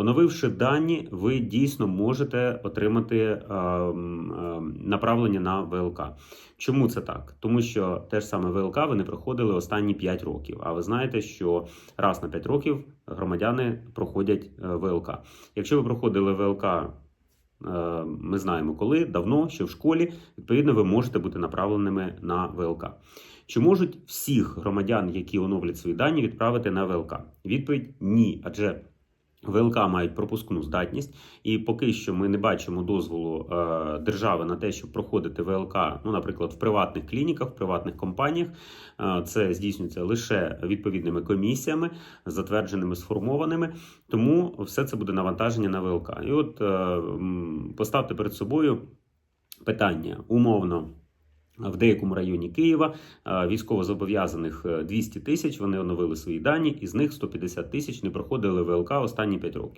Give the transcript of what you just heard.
Оновивши дані, ви дійсно можете отримати е, е, направлення на ВЛК. Чому це так? Тому що те ж саме ВЛК ви не проходили останні 5 років. А ви знаєте, що раз на 5 років громадяни проходять е, ВЛК. Якщо ви проходили ВЛК, ми знаємо коли, давно, ще в школі, відповідно, ви можете бути направленими на ВЛК. Чи можуть всіх громадян, які оновлять свої дані, відправити на ВЛК? Відповідь ні, адже ВЛК мають пропускну здатність, і поки що ми не бачимо дозволу е, держави на те, щоб проходити ВЛК, ну, наприклад, в приватних клініках, в приватних компаніях. Е, це здійснюється лише відповідними комісіями, затвердженими, сформованими. Тому все це буде навантаження на ВЛК. І от е, поставте перед собою питання умовно. В деякому районі Києва е, військовозобов'язаних е, 200 тисяч. Вони оновили свої дані, із них 150 тисяч не проходили ВЛК останні 5 років.